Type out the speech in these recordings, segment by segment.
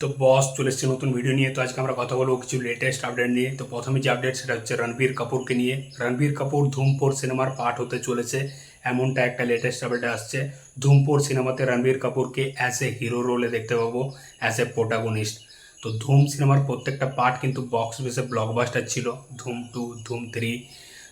তো বস চলে এসছে নতুন ভিডিও নিয়ে। তো আজকে আমরা কথা বলব কিছু লেটেস্ট আপডেট নিয়ে। তো প্রথমে যে আপডেট সেটা হচ্ছে রণবীর কাপুরকে নিয়ে। রণবীর কাপুর ধুমপুর সিনেমার পার্ট হতে চলেছে। এমনটা একটা লেটেস্ট আপডেট আসছে। ধুমপুর সিনেমাতে রণবীর কাপুরকে অ্যাজ এ হিরো রোলে দেখতে পাবো অ্যাজ এ প্রোটাগনিস্ট তো ধুম সিনেমার প্রত্যেকটা পার্ট কিন্তু বক্স অফিসে ব্লকবাস্টার ছিল, ধুম টু ধুম থ্রি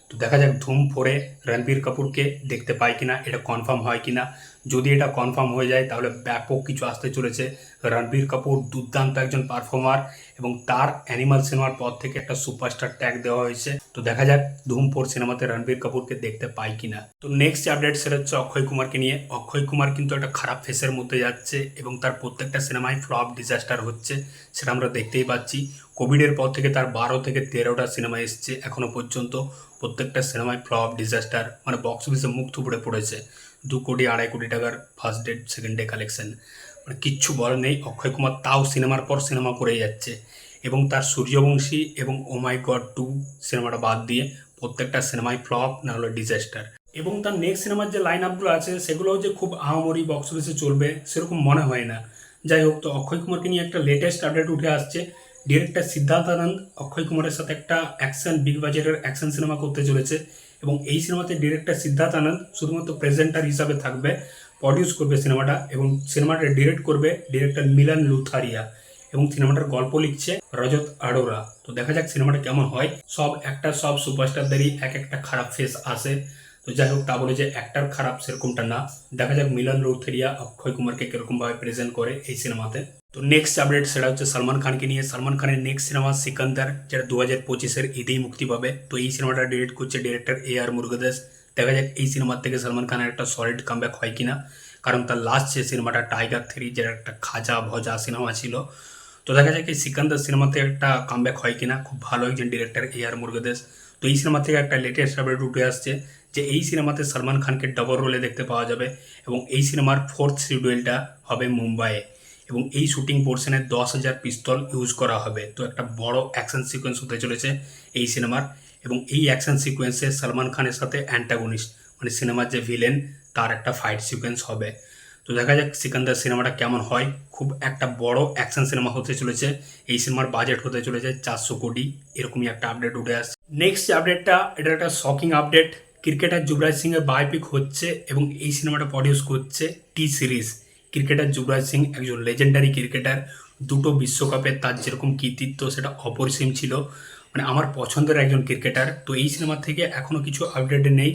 তো দেখা যাক ধুম ফোরে রণবীর কাপুরকে দেখতে পাই কিনা, এটা কনফার্ম হয় কিনা। যদি এটা কনফার্ম হয়ে যায়, তাহলে ব্যাপক কিছু আসতে চলেছে। রণবীর কাপুর দুর্দান্ত একজন পারফর্মার এবং তার অ্যানিমাল সিনেমার পর থেকে একটা সুপারস্টার ট্যাগ দেওয়া হয়েছে। তো দেখা যাক ধুম ফোর সিনেমাতে রণবীর কাপুরকে দেখতে পাই কিনা। তো নেক্সট আপডেট সেটা হচ্ছে অক্ষয় কুমারকে নিয়ে। অক্ষয় কুমার কিন্তু একটা খারাপ ফেসের মধ্যে যাচ্ছে এবং তার প্রত্যেকটা সিনেমায় ফ্লপ ডিজাস্টার হচ্ছে, সেটা আমরা দেখতেই পাচ্ছি। কোভিডের পর থেকে তার বারো থেকে তেরোটা সিনেমা এসছে এখনও পর্যন্ত। প্রত্যেকটা সিনেমায় ফ্লপ ডিজাস্টার মানে বক্স অফিসে মুখ থুবড়ে পড়েছে। দু কোটি, আড়াই কোটি টাকার first day second day collection মানে কিচ্ছু বলার নেই। অক্ষয় কুমার তাও সিনেমার পর সিনেমা করে যাচ্ছে। এবং তার সূর্যবংশী এবং ও মাই গড টু সিনেমাটা বাদ দিয়ে প্রত্যেকটা সিনেমায় ফ্লপ না হলে ডিজাস্টার এবং তার নেক্সট সিনেমার যে লাইন আপগুলো আছে, সেগুলোও যে খুব আহামরি বক্স অফিসে চলবে, সেরকম মনে হয় না। যাই হোক, তো অক্ষয় কুমারকে নিয়ে একটা লেটেস্ট আপডেট উঠে আসছে। ডিরেক্টর সিদ্ধার্থ আনন্দ অক্ষয় কুমারের সাথে একটা অ্যাকশন বিগ বাজেটের অ্যাকশন সিনেমা করতে চলেছে। এবং এই সিনেমাতে ডিরেক্টর সিদ্ধার্থ আনন্দ শুধুমাত্র প্রেজেন্টার হিসাবে থাকবে প্রডিউস করবে সিনেমাটা এবং সিনেমাটা ডিরেক্ট করবে ডিরেক্টর মিলান লুথারিয়া এবং সিনেমাটার গল্প লিখছে রজত আরোরা। তো দেখা যাক সিনেমাটা কেমন হয়। সব একটা সব সুপারস্টারদেরই এক একটা খারাপ ফেস আসে। তো যাই হোক, তা বলে যে একটার খারাপ সেরকমটা না। দেখা যাক মিলন লুথেরিয়া, অক্ষয় কুমারকে কিরকমভাবে প্রেজেন্ট করে এই সিনেমাতে। তো নেক্সট আপডেট সেটা হচ্ছে সালমান খানকে নিয়ে। সালমান খানের নেক্সট সিনেমা সিকান্দার, যেটা দু হাজার পঁচিশের ঈদেই মুক্তি পাবে। তো এই সিনেমাটা ডিরেক্ট করছে ডিরেক্টর এ আর মুরুগদাস। দেখা যাক এই সিনেমার থেকে সালমান খানের একটা সলিড কামব্যাক হয় কিনা। কারণ তার লাস্ট যে সিনেমাটা টাইগার থ্রি যেটা একটা খাজা ভজা সিনেমা ছিল। তো দেখা যাক এই সিকান্দার সিনেমাতে একটা কামব্যাক হয় কিনা। খুব ভালো একজন ডিরেক্টর এ আর মুরুগদাস। তো এই সিনেমা থেকে একটা লেটেস্ট আপডেট উঠে আসছে যে এই সিনেমাতে সালমান খানকে ডবল রোলে দেখতে পাওয়া যাবে এবং এই সিনেমার ফোর্থ শিডিউলটা হবে মুম্বাইয়ে। এবং এই শুটিং পোর্শনে দশ হাজার পিস্তল ইউজ করা হবে। তো একটা বড় অ্যাকশন সিকোয়েন্স হতে চলেছে এই সিনেমার এবং এই অ্যাকশন সিকোয়েন্সে সালমান খানের সাথে অ্যান্টাগনিস্ট মানে সিনেমার যে ভিলেন তার একটা ফাইট সিকোয়েন্স হবে। তো দেখা যাক সিকান্দার সিনেমাটা কেমন হয়। খুব একটা বড় অ্যাকশন সিনেমা হতে চলেছে। এই সিনেমার বাজেট হতে চলেছে চারশো কোটি। এরকমই একটা আপডেট উঠে আসছে। নেক্সট যে আপডেটটা এটা একটা শকিং আপডেট ক্রিকেটার যুবরাজ সিংয়ের বায়োপিক হচ্ছে এবং এই সিনেমাটা প্রডিউস করছে T series cricketer Yuvraj Singh একজন লেজেন্ডারি ক্রিকেটার দুটো বিশ্বকাপে তার যেরকম কৃতিত্ব, সেটা অপরিসীম ছিল। মানে আমার পছন্দের একজন ক্রিকেটার তো এই সিনেমা থেকে এখনও কিছু আপডেট নেই।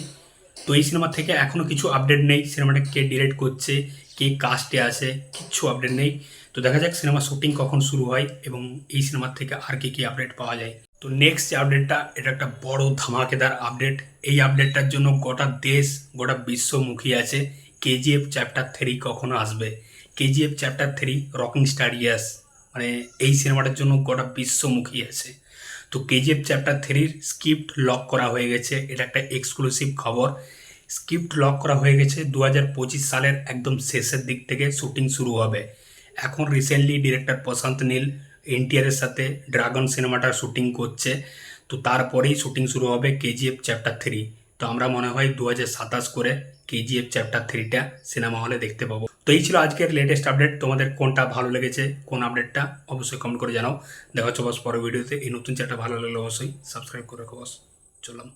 তো এই সিনেমা থেকে এখনও কিছু আপডেট নেই। সিনেমাটা কে ডিরেক্ট করছে, কে কাস্টে আছে, কিচ্ছু আপডেট নেই। তো দেখা যাক সিনেমা শুটিং কখন শুরু হয় এবং এই সিনেমার থেকে আর কি কি আপডেট পাওয়া যায়। তো নেক্সট যে আপডেটটা এটা একটা বড় ধামাকেদার আপডেট এই আপডেটটার জন্য গোটা দেশ, গোটা বিশ্ব মুখিয়ে আছে। কেজিএফ চ্যাপ্টার থ্রি কখনো আসবে? KGF chapter three rocking star Yash মানে এই সিনেমাটার জন্য গোটা বিশ্বমুখী আছে। তো কেজিএফ চ্যাপ্টার থ্রির স্ক্রিপ্ট লক করা হয়ে গেছে, এটা একটা এক্সক্লুসিভ খবর। স্ক্রিপ্ট লক করা হয়ে গেছে দু হাজার পঁচিশ সালের একদম শেষের দিক থেকে শুটিং শুরু হবে। এখন রিসেন্টলি ডিরেক্টর প্রশান্ত নীল এনটিআরের সাথে ড্রাগন সিনেমাটার শুটিং করছে। তো তারপরেই শুটিং শুরু হবে কেজিএফ চ্যাপ্টার থ্রি তো আমরা মনে হয় দু সাতাশ করে কেজিএফ চ্যাপ্টার থ্রিটা সিনেমা হলে দেখতে পাবো। তো এই ছিল আজকের লেটেস্ট আপডেট তোমাদের কোনটা ভালো লেগেছে, কোন আপডেটটা অবশ্যই কমেন্ট করে জানাও। দেখা হচ্ছে বস পরের ভিডিওতে এই নতুন চ্যাপ্টার ভালো লাগলে অবশ্যই সাবস্ক্রাইব করে রাখো বস চললাম